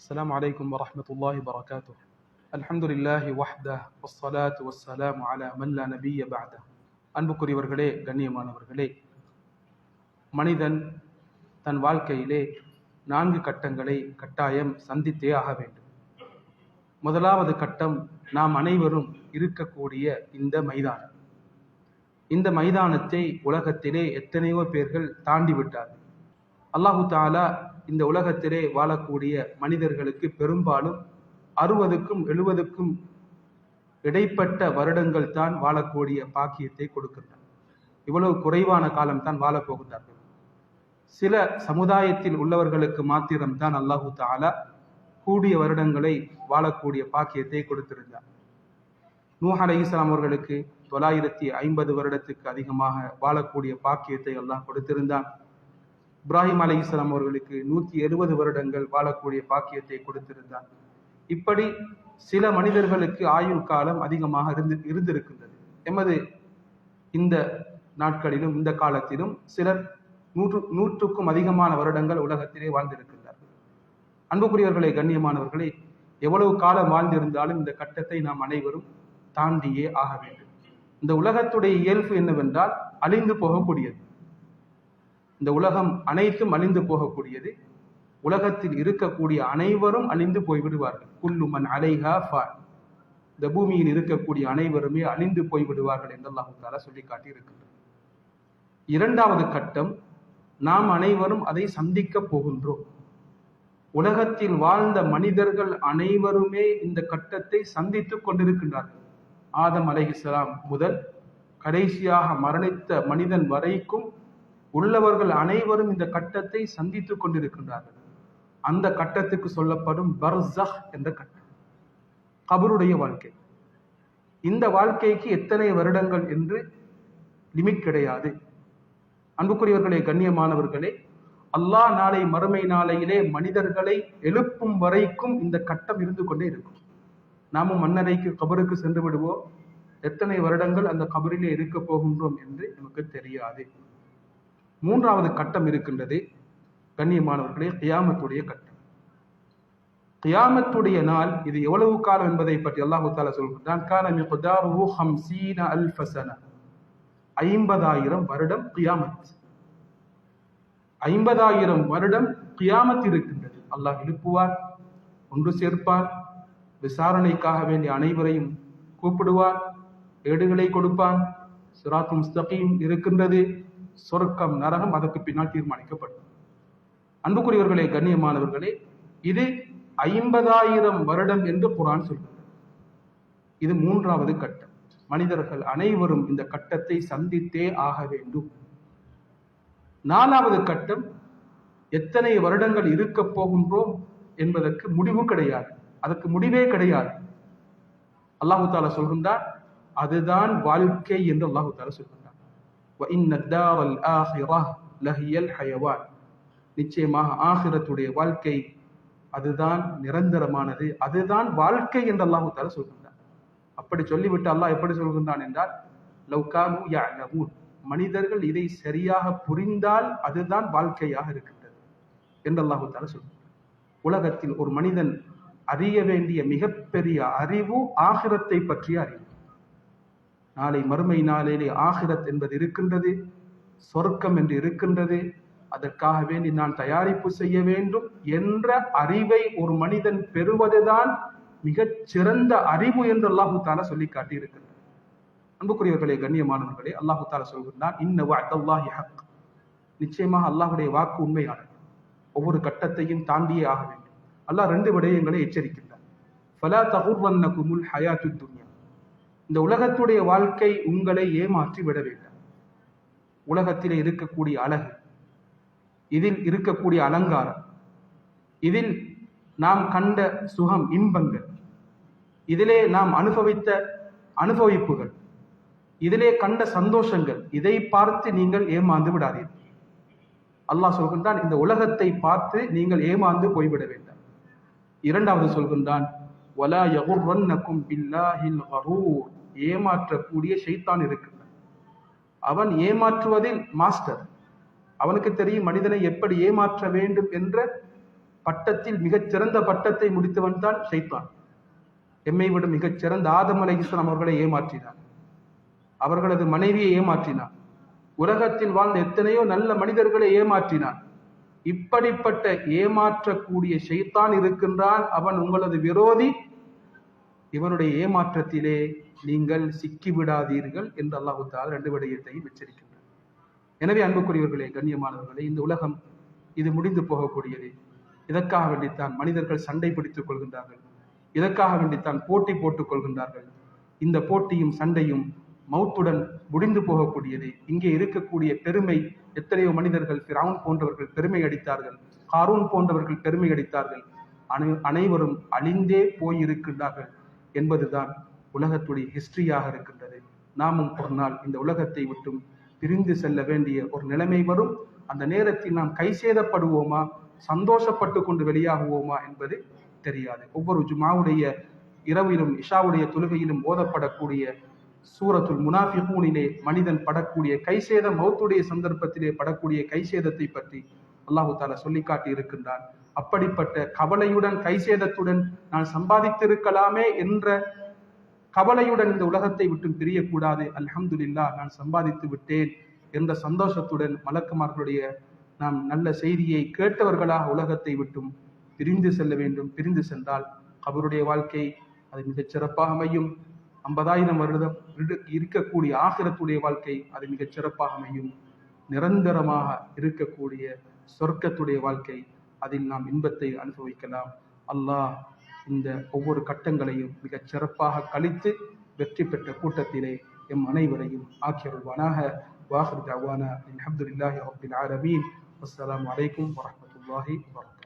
السلام عليكم ورحمة الله وبركاته الحمد لله وحده والصلاة والسلام على من لا نبي بعده அன்புக்குரியவர்களே கண்ணியமானவர்களே மனிதன் தன் வாழ்க்கையிலே நான்கு கட்டங்களை கட்டாயம் சந்தித்தே ஆக வேண்டும் முதலாவது கட்டம் நாம் அனைவரும் இருக்கக்கூடிய இந்த மைதானம் இந்த மைதானத்தை உலகத்திலே எத்தனையோ பேர்கள் தாண்டி விட்டார்கள் அல்லாஹு தாலா இந்த உலகத்திலே வாழக்கூடிய மனிதர்களுக்கு பெரும்பாலும் அறுபதுக்கும் எழுபதுக்கும் இடைப்பட்ட வருடங்கள் தான் வாழக்கூடிய பாக்கியத்தை கொடுக்கின்றன. இவ்வளவு குறைவான காலம் தான் வாழப் சில சமுதாயத்தில் உள்ளவர்களுக்கு மாத்திரம்தான் அல்லாஹு தாலா கூடிய வருடங்களை வாழக்கூடிய பாக்கியத்தை கொடுத்திருந்தார். நூஹ் அலை இஸ்லாம் அவர்களுக்கு தொள்ளாயிரத்தி ஐம்பது வருடத்துக்கு அதிகமாக வாழக்கூடிய பாக்கியத்தை எல்லாம் கொடுத்திருந்தான். இப்ராஹிம் அலி இஸ்லாம் அவர்களுக்கு நூற்றி எழுபது வருடங்கள் வாழக்கூடிய பாக்கியத்தை கொடுத்திருந்தார். இப்படி சில மனிதர்களுக்கு ஆயுள் காலம் அதிகமாக இருந்து இருந்திருக்கின்றது. எமது இந்த நாட்களிலும் இந்த காலத்திலும் சிலர் நூற்று நூற்றுக்கும் அதிகமான வருடங்கள் உலகத்திலே வாழ்ந்திருக்கின்றார்கள் அன்புக்குரியவர்களை கண்ணியமானவர்களே எவ்வளவு காலம் வாழ்ந்திருந்தாலும் இந்த கட்டத்தை நாம் அனைவரும் தாண்டியே ஆக வேண்டும். இந்த உலகத்துடைய இயல்பு என்னவென்றால் அழிந்து போகக்கூடியது. இந்த உலகம் அனைத்தும் அழிந்து போகக்கூடியது. உலகத்தில் இருக்கக்கூடிய அனைவரும் அழிந்து போய்விடுவார்கள். குல்லுமன் அலைஹா ஃபான். இந்த பூமியில் இருக்கக்கூடிய அனைவருமே அழிந்து போய்விடுவார்கள் என்று அல்லாஹு தாலா சொல்லி காட்டி இரண்டாவது கட்டம் நாம் அனைவரும் அதை சந்திக்க போகின்றோம். உலகத்தில் வாழ்ந்த மனிதர்கள் அனைவருமே இந்த கட்டத்தை சந்தித்துக் கொண்டிருக்கின்றார்கள். ஆதம் அலைஹிஸ்லாம் முதல் கடைசியாக மரணித்த மனிதன் வரைக்கும் உள்ளவர்கள் அனைவரும் இந்த கட்டத்தை சந்தித்துக் கொண்டிருக்கின்றார்கள். அந்த கட்டத்துக்கு சொல்லப்படும் பர்சஹ் என்ற கட்டம். கபருடைய வாழ்க்கை. இந்த வாழ்க்கைக்கு எத்தனை வருடங்கள் என்று லிமிட் கிடையாது. அன்புக்குரியவர்களே கண்ணியமானவர்களே அல்லாஹ் நாளை மறுமை நாளையிலே மனிதர்களை எழுப்பும் வரைக்கும் இந்த கட்டம் இருந்து கொண்டே இருக்கும். நாமும் மன்னரைக்கு கபருக்கு சென்று விடுவோம். எத்தனை வருடங்கள் அந்த கபரிலே இருக்க போகின்றோம் என்று நமக்கு தெரியாது. மூன்றாவது கட்டம் இருக்கின்றது கண்ணியமானவர்களே கியாமத்துடைய கட்டம். கியாமத்துடைய நாள் இது எவ்வளவு காலம் என்பதை பற்றி அல்லாஹு தாலா சொல்கிறான் ஐம்பதாயிரம் வருடம் கியாமத். ஐம்பதாயிரம் வருடம் கியாமத் இருக்கின்றது. அல்லாஹ் எழுப்புவார் ஒன்று சேர்ப்பார் விசாரணைக்காக வேண்டிய அனைவரையும் கூப்பிடுவார் ஏடுகளை கொடுப்பான். சிராத்து முஸ்தகீம் இருக்கின்றது. சொர்க்கம் நரகம் அதற்கு பின்னால் தீர்மானிக்கப்படும். அன்புக்குரியவர்களே கண்ணியமானவர்களே இது ஐம்பதாயிரம் வருடம் என்று குரான் சொல்கிறது. இது மூன்றாவது கட்டம். மனிதர்கள் அனைவரும் இந்த கட்டத்தை சந்தித்தே ஆக வேண்டும். நாலாவது கட்டம் எத்தனை வருடங்கள் இருக்க போகின்றோம் என்பதற்கு முடிவு கிடையாது. அதற்கு முடிவே கிடையாது. அல்லாஹு தாலா சொல்கின்றார் அதுதான் வாழ்க்கை என்று அல்லாஹு தாலா சொல்கின்றார் நிச்சயமாக ஆகிரத்துடைய வாழ்க்கை அதுதான் நிரந்தரமானது அதுதான் வாழ்க்கை என்று அல்லாஹு தால சொல்கின்றான். அப்படி சொல்லிவிட்டு அல்லாஹ் எப்படி சொல்கின்றான் என்றால் லவ்கானு யஅலமூன். மனிதர்கள் இதை சரியாக புரிந்தால் அதுதான் வாழ்க்கையாக இருக்கின்றது என்று அல்லாஹு தால சொல்கின்றான். உலகத்தில் ஒரு மனிதன் அறிய வேண்டிய மிகப்பெரிய அறிவு ஆகிரத்தை பற்றிய அறிவு நாளை மறுமை நாளிலே ஆகிரத் என்பது இருக்கின்றது சொர்க்கம் என்று இருக்கின்றது. அதற்காக வேண்டி நான் தயாரிப்பு செய்ய வேண்டும் என்ற அறிவை ஒரு மனிதன் பெறுவதுதான் மிகச் சிறந்த அறிவு என்று அல்லாஹு தாலா சொல்லி காட்டியிருக்கின்றது அன்புக்குரியவர்களே கண்ணியமானவர்களே அல்லாஹு தாலா சொல்கின்றான் இன்ன அல்லாஹி ஹக். நிச்சயமாக அல்லாஹுடைய வாக்கு உண்மையானது. ஒவ்வொரு கட்டத்தையும் தாண்டியே ஆக வேண்டும். அல்லாஹ் ரெண்டு விடயங்களை எச்சரிக்கின்றார் ஃபலா தகுர்வன்னகுமுல் ஹயாத்து துன்யா. இந்த உலகத்துடைய வாழ்க்கை உங்களை ஏமாற்றி விட வேண்டாம் உலகத்திலே இருக்கக்கூடிய அழகு இதில் இருக்கக்கூடிய அலங்காரம் இதில் நாம் கண்ட சுகம் இன்பங்கள் இதிலே நாம் அனுபவித்த அனுபவிப்புகள் இதிலே கண்ட சந்தோஷங்கள் இதை பார்த்து நீங்கள் ஏமாந்து விடாதீர்கள். அல்லாஹ் சொல்கின்றான் இந்த உலகத்தை பார்த்து நீங்கள் ஏமாந்து போய்விட வேண்டாம். இரண்டாவது சொல்கின்றான் ஒலா யகுர்வன்னக்கும் பில்லாஹில் கரூர். ஏமாற்றக்கூடிய ஷைத்தான் இருக்கின்றான். அவன் ஏமாற்றுவதில் மாஸ்டர். அவனுக்கு தெரியும் மனிதனை எப்படி ஏமாற்ற வேண்டும் என்ற பட்டத்தில் மிகச் சிறந்த பட்டத்தை முடித்தவன் தான் ஷைத்தான். எம்மை விட மிகச் சிறந்த ஆதம் அலை இஸ்லாம் அவர்களை ஏமாற்றினார் அவர்களது மனைவியை ஏமாற்றினார் உலகத்தில் வாழ்ந்த எத்தனையோ நல்ல மனிதர்களை ஏமாற்றினான். இப்படிப்பட்ட ஏமாற்றக்கூடிய ஷைத்தான் இருக்கின்றான். அவன் உங்களது விரோதி. இவனுடைய ஏமாற்றத்திலே நீங்கள் சிக்கிவிடாதீர்கள் என்று அல்லாஹு தால் ரெண்டு விடயத்தையும் எச்சரிக்கின்றார் எனவே அன்புக்குரியவர்களே கண்ணியமானவர்களே இந்த உலகம் இது முடிந்து போகக்கூடியது. இதற்காக வேண்டித்தான் மனிதர்கள் சண்டை பிடித்துக் கொள்கின்றார்கள். இதற்காக வேண்டித்தான் போட்டி போட்டுக் கொள்கின்றார்கள். இந்த போட்டியும் சண்டையும் மௌத்துடன் முடிந்து போகக்கூடியது. இங்கே இருக்கக்கூடிய பெருமை எத்தனையோ மனிதர்கள் ஃபிரவுன் போன்றவர்கள் பெருமை அடித்தார்கள் காரூன் போன்றவர்கள் பெருமை அடித்தார்கள். அனை அனைவரும் அழிந்தே போயிருக்கின்றார்கள் என்பதுதான் உலகத்துடைய ஹிஸ்டரியாக இருக்கின்றது. நாமும் ஒரு நாள் இந்த உலகத்தை விட்டும் பிரிந்து செல்ல வேண்டிய ஒரு நிலைமை வரும். அந்த நேரத்தில் நாம் கை சேதப்படுவோமா சந்தோஷப்பட்டு கொண்டு வெளியாகுவோமா என்பது தெரியாது. ஒவ்வொரு ஜுமாவுடைய இரவிலும் இஷாவுடைய தொழுகையிலும் ஓதப்படக்கூடிய சூரத்துல் முனாஃபிகூனிலே மனிதன் படக்கூடிய கைசேத மௌத்துடைய சந்தர்ப்பத்திலே படக்கூடிய கைசேதத்தை பற்றி அல்லாஹு தாலா சொல்லி காட்டி இருக்கின்றான். அப்படிப்பட்ட கவலையுடன் கைசேதத்துடன் நான் சம்பாதித்திருக்கலாமே என்ற கவலையுடன் இந்த உலகத்தை விட்டு பிரியக்கூடாது. அல்ஹம்துலில்லா நான் சம்பாதித்து விட்டேன் என்ற சந்தோஷத்துடன் மலக்குமார்களுடைய நாம் நல்ல செய்தியை கேட்டவர்களாக உலகத்தை விட்டும் பிரிந்து செல்ல வேண்டும். பிரிந்து சென்றால் அவருடைய வாழ்க்கை அது மிகச் சிறப்பாக அமையும். ஐம்பதாயிரம் வருடம் இருக்கக்கூடிய ஆகிரத்துடைய வாழ்க்கை அது மிகச் சிறப்பாக அமையும். நிரந்தரமாக இருக்கக்கூடிய சொர்க்கத்துடைய வாழ்க்கை அதில் நாம் இன்பத்தை அனுபவிக்கலாம். அல்லாஹ் இந்த ஒவ்வொரு கட்டங்களையும் மிகச் சிறப்பாக கழித்து வெற்றி பெற்ற கூட்டத்திலே எம் அனைவரையும் ஆக்கியருள்வானாக. வாஹர் தவானா. அல்ஹம்துலில்லாஹி ரப்பில் ஆலமீன். அஸ்ஸலாமு அலைக்கும் வரஹ்மத்துல்லாஹி வபரகாத்துஹு